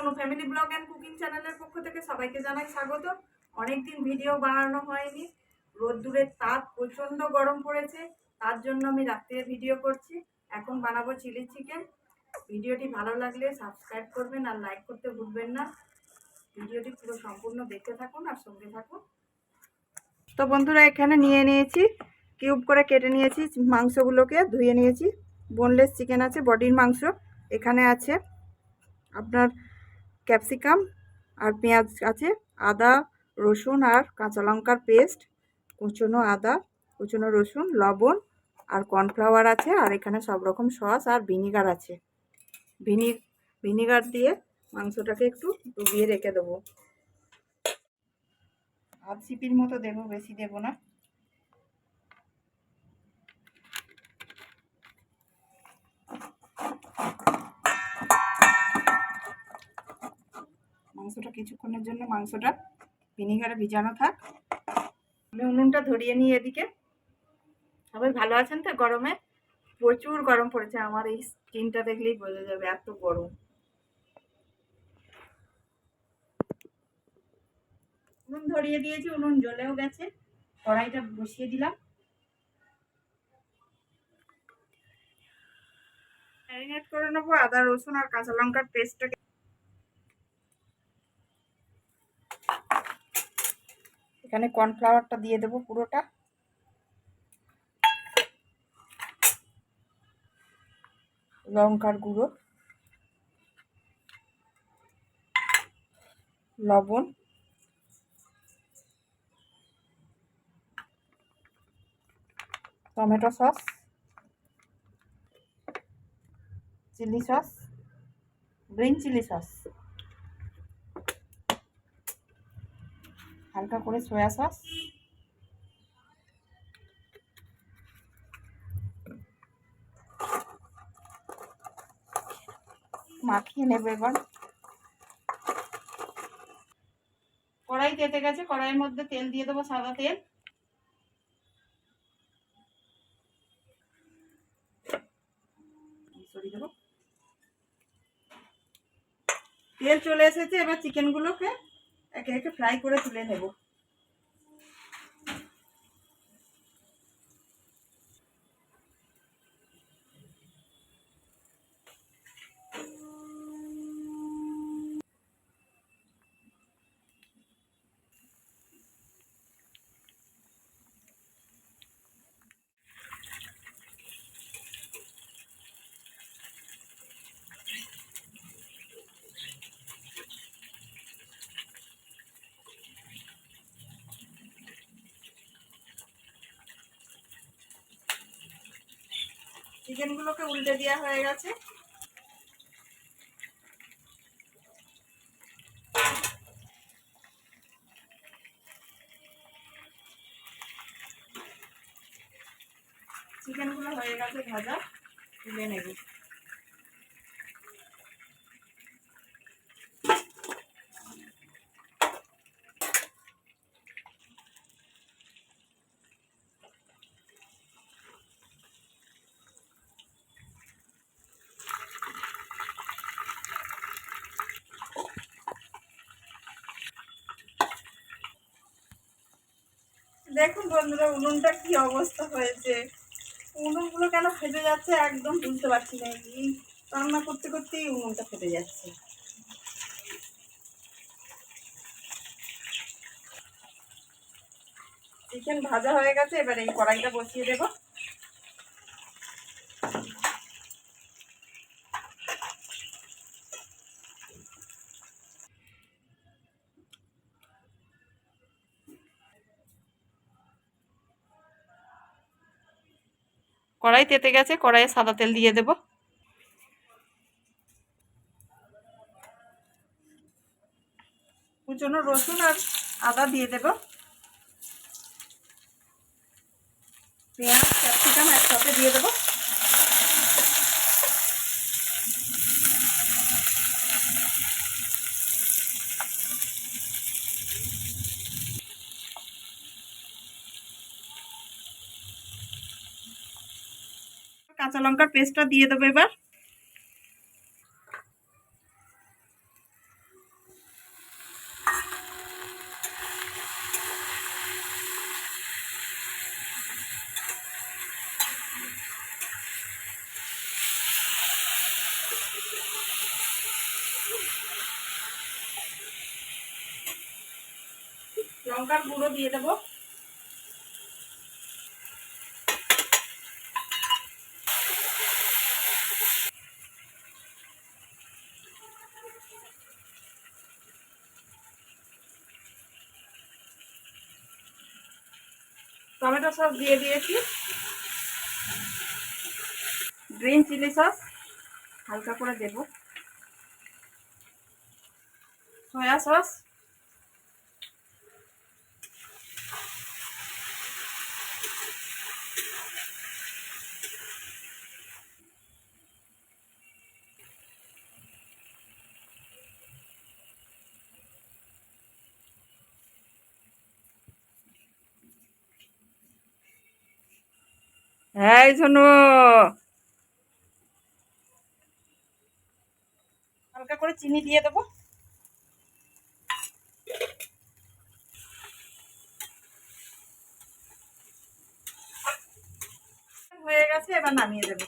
Sonu family vlog and cooking চ্যানেলের পক্ষ থেকে সবাইকে জানাই স্বাগত। অনেকদিন ভিডিও বানানো হয়নি। রোদ্দুরের তাপ প্রচণ্ড গরম পড়েছে, তার জন্য আমি রাত্রে ভিডিও করছি। এখন বানাবো চিলি চিকেন। ভিডিওটি ভালো লাগলে সাবস্ক্রাইব করবেন আর লাইক করতে ভুলবেন না। ভিডিওটি পুরো সম্পূর্ণ দেখতে থাকুন আর সঙ্গে থাকুন। তো বন্ধুরা, এখানে নিয়ে নিয়েছি, কিউব করে কেটে নিয়েছি মাংসগুলোকে, ধুয়ে নিয়েছি। বোনলেস চিকেন আছে, বডির মাংস এখানে আছে। আপনার ক্যাপসিকাম আর পেঁয়াজ আছে, আদা, রসুন আর কাঁচা লঙ্কার পেস্ট, কুচনো আদা, কুচনো রসুন, লবণ আর কর্নফ্লাওয়ার আছে আর এখানে সব রকম সস আর ভিনিগার আছে। ভিনি, ভিনিগার দিয়ে মাংসটাকে একটু ডুবিয়ে রেখে দেবো। আধ সিপির মতো দেবো, বেশি দেবো না। মাংসটা কিছুক্ষণের জন্য মাংসটা ভিনিগারে ভিজানো থাক। আমি উনুনটা ধরিয়ে নিই এদিকে। সবাই ভালো আছেন তো গরমে? প্রচুর গরম পড়েছে, আমার এই স্কিনটা দেখলেই বোঝা যাবে এত গরম। উনুন ধরিয়ে দিয়েছি, উনুন জ্বলেও গেছে। কড়াইটা বসিয়ে দিলাম। ম্যারিনেট করে নেব, আদা, রসুন আর কাঁচা লঙ্কার পেস্টটাকে এখানে কর্নফ্লাওয়ারটা দিয়ে দেবো পুরোটা। লঙ্কার গুঁড়ো। লবণ। Tomato sauce. Chilli sauce. Green chilli sauce. হালকা করে সয়া সস মাখিয়ে নেবে এবার। কড়াই তেতে গেছে, কড়াইয়ের মধ্যে তেল দিয়ে দেবো সাদা তেল। তেল চলে এসেছে, এবার চিকেনগুলোকে একে একে ফ্রাই করে তুলে নেব। চিকেনগুলোকে উল্টে দেওয়া হয়ে গেছে। চিকেনগুলো হয়ে গেছে ভাজা তুলে নেব। দেখুন বন্ধুরা, উনুনটা কি অবস্থা হয়েছে। উনুনগুলো কেন ফেটে যাচ্ছে একদম বুঝতে পারছি না। এই রান্না করতে করতেই উনুনটা ফেটে যাচ্ছে। চিকেন ভাজা হয়ে গেছে, এবার এই কড়াইটা বসিয়ে দেবো। কড়াই তেতে গেছে, কড়াইয়ে সাদা তেল দিয়ে দেব। জন্য রসুন আর আদা দিয়ে দেব। পেঁয়াজ, ক্যাপসিকাম একসাথে দিয়ে দেবো। কাঁচা লঙ্কার পেস্টটা দিয়ে দেবো এবার। লঙ্কার গুঁড়ো দিয়ে দেবো। টমেটো সস দিয়ে দিয়েছি। গ্রিন চিলি সস হালকা করে দেব। সয়া সস এই শোনো হালকা করে চিনি দিয়ে দেবো। হয়ে গেছে এবার নামিয়ে দেবো।